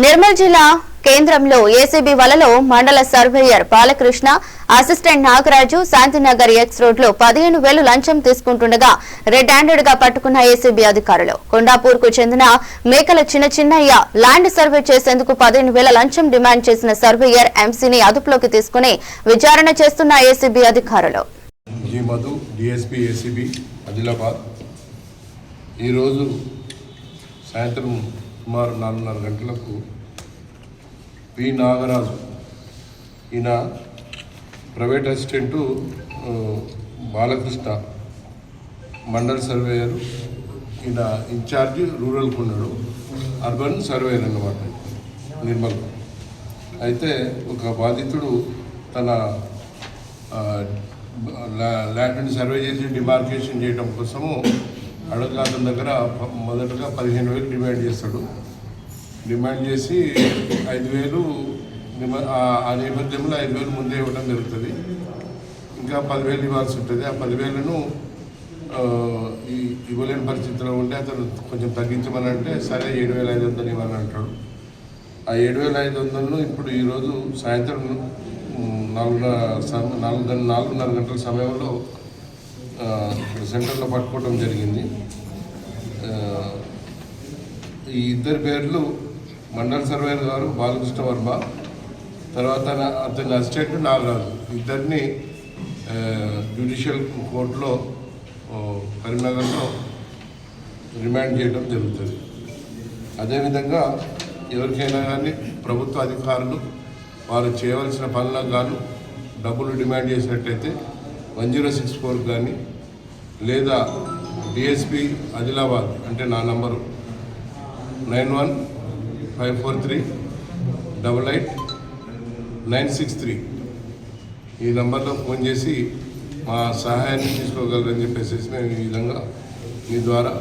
నిర్మల్ జిల్లా కేంద్రంలో ఏసీబీ వలలో mandal surveyor Balakrishna assistant Nagaraju Shantinagar X రోడ్లో పదిహేను వేలు లంచం తీసుకుంటుండగా రెడ్ హ్యాండెడ్గా పట్టుకున్న ఏసీబీ అధికారులు. కొండాపూర్కు చెందిన మేకల చిన్న చిన్నయ్య ల్యాండ్ సర్వే చేసేందుకు పదిహేను వేల లంచం డిమాండ్ చేసిన సర్వేయర్ ఎంసీని అదుపులోకి తీసుకుని విచారణ చేస్తున్న ఏసీబీ అధికారులు. ఈరోజు సాయంత్రం సుమారు నాలుగున్నర గంటలకు పి. నాగరాజు ఈయన private assistant Balakrishna mandal surveyor ఈయన ఇన్ఛార్జ్ రూరల్కి ఉన్నాడు అర్బన్ సర్వేయర్ అన్నమాట నిర్మల్. అయితే ఒక బాధితుడు తన ఆ, ల్యాండ్ని సర్వే చేసి డిమార్కేషన్ చేయడం కోసము అడగ దగ్గర మొదటగా పదిహేను వేలు డిమాండ్ చేస్తాడు. డిమాండ్ చేసి ఐదు వేలు ఆ- నేపథ్యంలో ఐదు వేలు ముందే ఇవ్వడం జరుగుతుంది. ఇంకా పదివేలు ఇవ్వాల్సి ఉంటుంది. ఆ పదివేలను ఈ- ఇవ్వలేని పరిస్థితిలో ఉంటే అతను కొంచెం తగ్గించమని అంటే సరే ఏడు వేల ఐదు వందలు ఇవ్వని అంటాడు. ఆ ఏడు వేల ఐదు వందలను ఇప్పుడు ఈరోజు సాయంత్రం నాలుగున్నర నాలుగు నాలుగున్నర గంటల సమయంలో సెంటర్లో పట్టుకోవడం జరిగింది. ఈ ఇద్దరి పేర్లు మండల్ సర్వేర్ గారు బాలకృష్ణ వర్మ తర్వాత అతని అసిస్టెంట్ నాగరాజు. ఇద్దరిని జ్యుడిషియల్ కోర్టులో కరీంనగర్లో రిమాండ్ చేయడం జరుగుతుంది. అదేవిధంగా ఎవరికైనా కానీ ప్రభుత్వ అధికారులు వారు చేయవలసిన పనులకు గాను డబ్బులు డిమాండ్ చేసినట్టయితే వన్ జీరో సిక్స్ ఫోర్ కానీ లేదా డిఎస్పి ఆదిలాబాద్ అంటే నా number nine one five four three double eight nine six three. ఈ నంబర్లో ఫోన్ చేసి మా సహాయాన్ని తీసుకోగలరని చెప్పేసి మేము ఈ విధంగా మీ ద్వారా